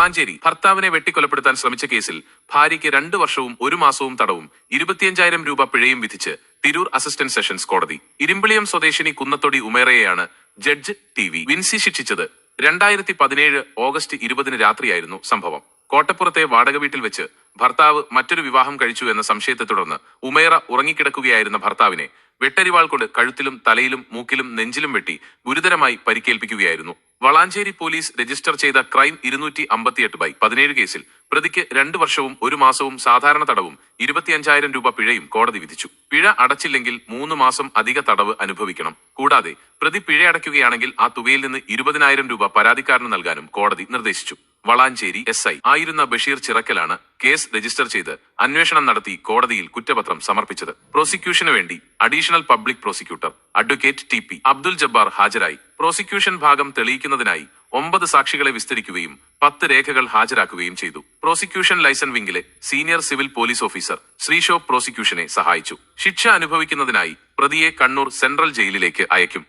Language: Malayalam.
വളാഞ്ചേരി ഭർത്താവിനെ വെട്ടിക്കൊലപ്പെടുത്താൻ ശ്രമിച്ച കേസിൽ ഭാര്യയ്ക്ക് രണ്ടു വർഷവും ഒരു മാസവും തടവും ഇരുപത്തിയഞ്ചായിരം രൂപ പിഴയും വിധിച്ച് തിരൂർ അസിസ്റ്റന്റ് സെഷൻസ് കോടതി. ഇരുമ്പിളിയം സ്വദേശിനി കുന്നത്തൊടി ഉമേറയെയാണ് ജഡ്ജ് ടി വി വിൻസി ശിക്ഷിച്ചത്. രണ്ടായിരത്തി പതിനേഴ് ഓഗസ്റ്റ് ഇരുപതിന് രാത്രിയായിരുന്നു സംഭവം. കോട്ടപ്പുറത്തെ വാടക വീട്ടിൽ വെച്ച് ഭർത്താവ് മറ്റൊരു വിവാഹം കഴിച്ചു എന്ന സംശയത്തെ തുടർന്ന് ഉമേറ ഉറങ്ങിക്കിടക്കുകയായിരുന്ന ഭർത്താവിനെ വെട്ടരിവാൾ കൊണ്ട് കഴുത്തിലും തലയിലും മൂക്കിലും നെഞ്ചിലും വെട്ടി ഗുരുതരമായി പരിക്കേൽപ്പിക്കുകയായിരുന്നു. വളാഞ്ചേരി പോലീസ് രജിസ്റ്റർ ചെയ്ത ക്രൈം ഇരുന്നൂറ്റി അമ്പത്തിയെട്ട് ബൈ പതിനേഴ് കേസിൽ പ്രതിക്ക് രണ്ടു വർഷവും ഒരു മാസവും സാധാരണ തടവും ഇരുപത്തിയഞ്ചായിരം രൂപ പിഴയും കോടതി വിധിച്ചു. പിഴ അടച്ചില്ലെങ്കിൽ മൂന്ന് മാസം അധിക തടവ് അനുഭവിക്കണം. കൂടാതെ പ്രതി പിഴയടയ്ക്കുകയാണെങ്കിൽ ആ തുകയിൽ നിന്ന് ഇരുപതിനായിരം രൂപ പരാതിക്കാരന് നൽകാനും കോടതി നിർദ്ദേശിച്ചു. Valanchery S I. ആയിരുന്ന ബഷീർ ചിറക്കലാണ് കേസ് രജിസ്റ്റർ ചെയ്ത് അന്വേഷണം നടത്തി കോടതിയിൽ കുറ്റപത്രം സമർപ്പിച്ചത്. പ്രോസിക്യൂഷനു വേണ്ടി additional public prosecutor advocate T P Abdul Jabbar ഹാജരായി. പ്രോസിക്യൂഷൻ ഭാഗം തെളിയിക്കുന്നതിനായി ഒമ്പത് സാക്ഷികളെ വിസ്തരിക്കുകയും പത്ത് രേഖകൾ ഹാജരാക്കുകയും ചെയ്തു. Prosecution liaison വിംഗിലെ senior civil police officer Sreesho പ്രോസിക്യൂഷനെ സഹായിച്ചു. ശിക്ഷ അനുഭവിക്കുന്നതിനായി പ്രതിയെ കണ്ണൂർ സെൻട്രൽ ജയിലിലേക്ക് അയക്കും.